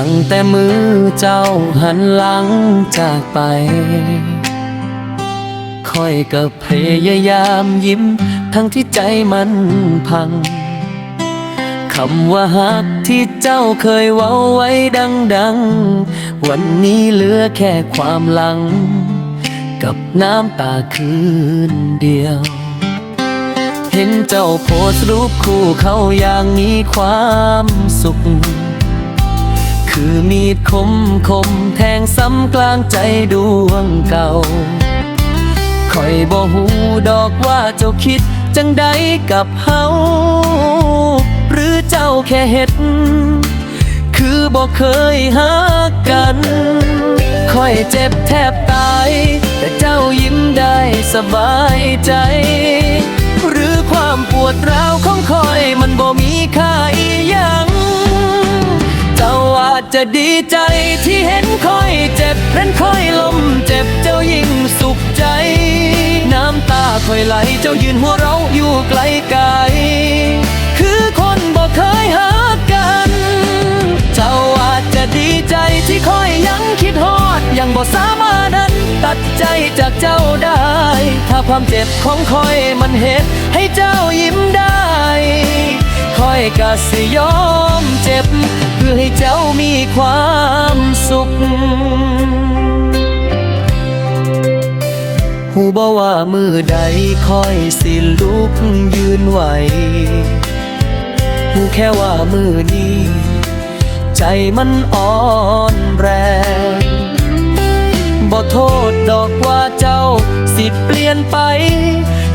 ั้งแต่มือเจ้าหันหลังจากไป คอยก็พยายามยิ้ม ทั้งที่ใจมันพัง คำว่าฮักที่เจ้าเคยเว้าไว้ดัง ๆ วันนี้เหลือแค่ความหลัง กับน้ำตาคืนเดียวเห็นเจ้าโพสรูปคู่เขาอย่างมีความสุข คือมีดคมคมแทงซ้ำกลางใจดวงเก่าคอยบ่หูดอกว่าเจ้าคิดจังใดกับเฮาหรือเจ้าแค่เห็ด คือบ่เคยหักกันคอยเจ็บแทบตาย แต่เจ้ายิ้มได้สบายใจ หรือความปวดร้าวของคอยมันบ่มีค่า จะดีใจที่เห็นคอยเจ็บเล่นคอยลมเจ็บเจ้ายิ่งสุขใจ น้ำตาคอยไหลเจ้ายืนหัวเราะอยู่ไกลไกลคือคนบอกเคยหากันเจ้าอาจจะดีใจที่คอยยังคิดฮอดยังบ่สามารถนั้นตัดใจจากเจ้าได้ ถ้าความเจ็บของคอยมันเหตุให้เจ้ายิ้มได้คอยกะสิยอมเจ็บ เจ้ามีความสุขหูบ่ว่ามือใดคอยสิลุกยืนไหวหูแค่ว่ามือนี้ ใจมันอ่อนแรงบ่โทษดอกว่าเจ้าสิเปลี่ยนไป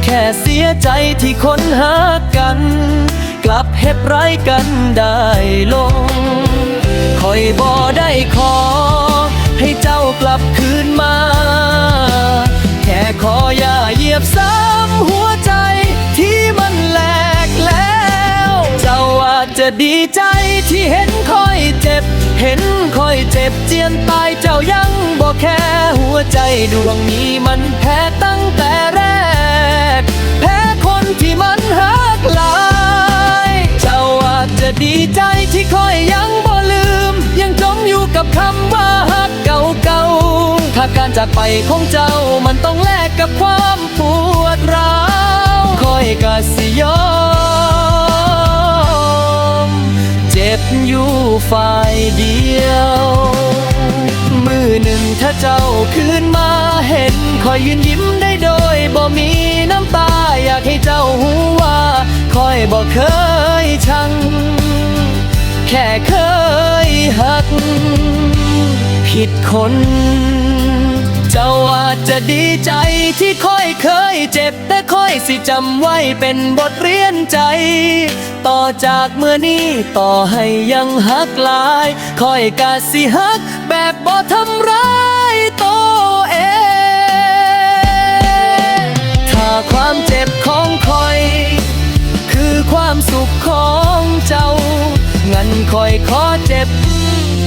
แค่เสียใจที่คนหากัน กลับเฮ็ดไรายกันได้ลง คอยบ่ได้ขอ ให้เจ้ากลับคืนมา แค่ขออย่าเหยียบซ้ำหัวใจที่มันแหลกแล้ว เจ้าอาจจะดีใจที่เห็นคอยเจ็บ เห็นคอยเจ็บเจียนตายเจ้ายังบอแค่หัวใจดวงนี้มันแพ้ตั้งแต่แรก แพ้คนที่มันาการจากไปของเจ้ามันต้องแลกกับความปวดร้าวคอยกะสิยอม เจ็บอยู่ฝ่ายเดียว มือหนึ่งถ้าเจ้าคืนมาเห็นคอยยืนยิ้มได้โดยบ่มีน้ำตาอยากให้เจ้าหูว่าคอยบ่เคยชัง แค่เคยหักผิดคน จะดีใจที่ค่อยเคยเจ็บแต่ค่อยสิจำไว้เป็นบทเรียนใจ ต่อจากเมื่อนี้ต่อให้ยังหักลาย ค่อยกะสิหักแบบบ่ทำร้ายตัวเอง ถ้าความเจ็บของคอย คือความสุขของเจ้า งั้นคอยขอเจ็บ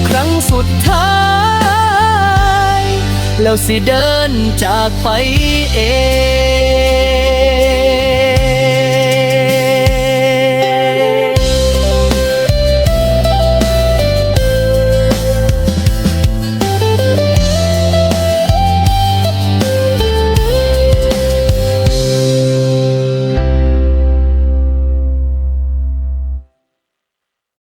ครั้งสุดท้าย แล้วสิเดินจากไปเอง